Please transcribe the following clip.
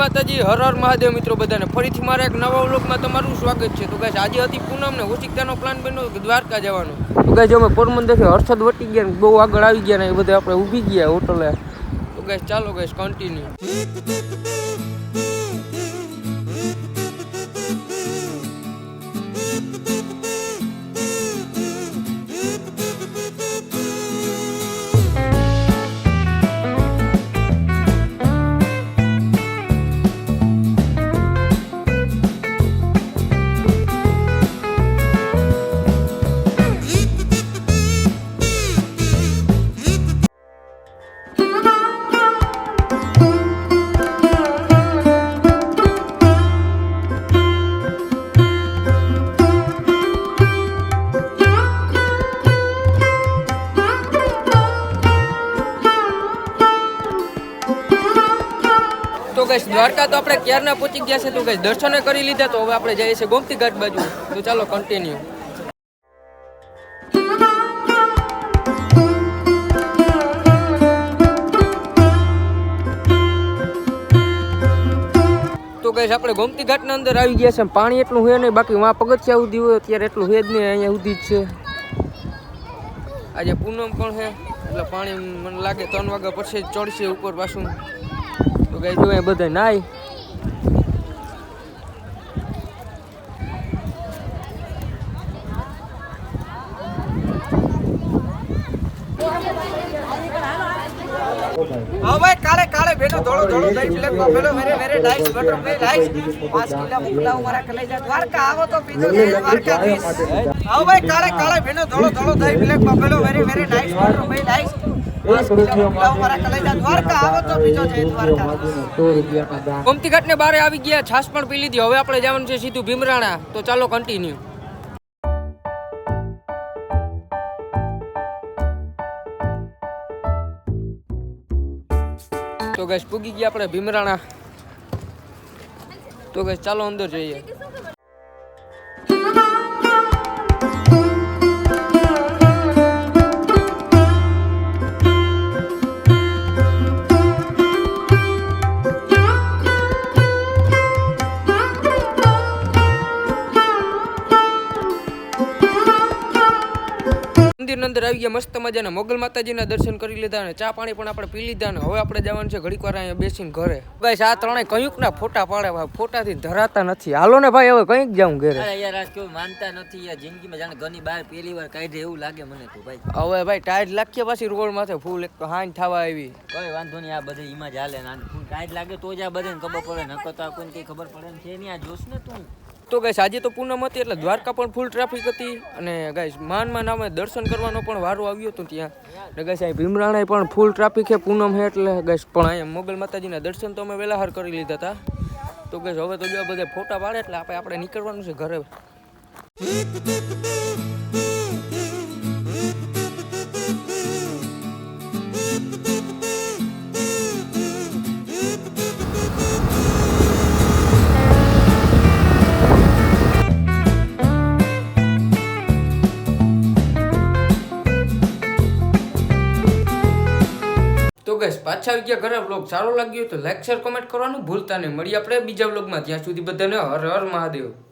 માતાજી, હર હર મહાદેવ મિત્રો બધાને. ફરીથી મારા એક નવા વ્લોગમાં તમારું સ્વાગત છે. તો ગાઈસ, આજે હતી પૂનમ ને ઓશિકતાનો પ્લાન બન્યો દ્વારકા જવાનો. તો ગાઈસ અમે પોરબંદરથી હર્ષદ વટી ગયા બહુ આગળ આવી ગયા ને એ બધા આપણે ઊભી ગયા હોટલે. તો ગાઈસ, ચાલો ગાઈસ કન્ટિન્યુ તો કઈ દ્વારકા તો આપણે ક્યારના પહોંચી ગયા છે તો કઈ દર્શને કરી લીધા તો હવે આપણે જઈએ છીએ ગોમતી ઘાટ બાજુ. તો ચાલો કન્ટિન્યુ તો ગાઈસ આપણે ગોમતી ઘાટના અંદર આવી ગયા છે પાણી એટલું હોય નહીં, બાકી વાં પગથિયા સુધી હોય, અત્યારે એટલું હોય જ નહીં અહીંયા સુધી જ છે. આજે પૂનમ પણ છે, એટલે પાણી મને લાગે ત્રણ વાગ્યા પછી ચડશે ઉપર પાછું. ગાઈ જો એ બધા નાય. ભાઈ, કાલે કાળે ભેટો ધોળો ધોળો દહીં બ્લેકમાં ભેળો મેરે મેરે ડાઈસ બટર મે ડાઈસ પાંચ કિલો મોકલાવ મારા કલેજા દ્વારકા આવો તો પીજો જય દ્વારકાધીશ. હા ભાઈ, કાલે કાલે ભેટો ધોળો ધોળો દહીં બ્લેકમાં ભેળો મેરે મેરે ડાઈસ બટર મે ડાઈસ પાંચ કિલો મોકલાવ મારા કલેજા દ્વારકા આવો તો પીજો જય દ્વારકાધીશ ગોમતી ઘાટને બારે આવી ગયા છાસ પણ પી લીધી. હવે આપણે જવાનું છે સીધું ભીમરાણા. તો ચાલો કન્ટિન્યુ તો ગેસ પૂગી ગયા આપણે ભીમરાણા. તો ગેસ ચાલો અંદર જઈએ. મંદિરની અંદર આવી ગયા મસ્ત મજાના મોગલ માતાજીના દર્શન કરી લીધા અને ચા પાણી પણ આપણે પી લીધા ને હવે આપણે જવાનું છે ઘડીક વાર અહીંયા બેસીને ઘરે. ગાઈસ આ ત્રણેય કયુંક ના ફોટા પાડે ભાઈ ફોટાથી ધરાતા નથી. હાલો ને ભાઈ હવે કંઈક જાઉં ઘરે. યાર આ કેવું માનતા નથી યાર જિંદગીમાં જાણે ઘરની બહાર પહેલી વાર કાઢે એવું લાગે મને તો ભાઈ. હવે ભાઈ ટાયર લાખીએ પાછી રોડ માથે ફૂલ એક તો હાન થવા આવી. કોઈ વાંધો નહીં આ બધે ઈમાં જ હાલે ને જ લાગે તો જ આ બધાને ખબર પડે નકર તો આ કોઈને કંઈ ખબર પડે ને છે નહીં. આ જોશ ને તું. તો ગાઈશ આજે તો પૂનમ હતી એટલે દ્વારકા પણ ફૂલ ટ્રાફિક હતી અને ગાઈશ માનમાં નામે દર્શન કરવાનો પણ વારો આવ્યો હતો ત્યાં. ને ગાઈસ અહીં ભીમરાણાએ પણ ફૂલ ટ્રાફિક છે પૂનમ છે એટલે ગાઈશ પણ અહીંયા મોગલ માતાજીના દર્શન તો અમે વહેલા હાર કરી લીધા હતા. તો ગાઈશ હવે તો જો બધા ફોટા પાડે એટલે આપણે આપણે નીકળવાનું છે ઘરે. તો ગેસ પાછા આવી ગયા ઘરે બ્લોગ સારો લાગ્યો તો લાઈક શેર કોમેન્ટ કરવાનું ભૂલતા નહીં. મળીએ આપણે બીજા બ્લોગમાં ત્યાં સુધી બધાને હર હર મહાદેવ.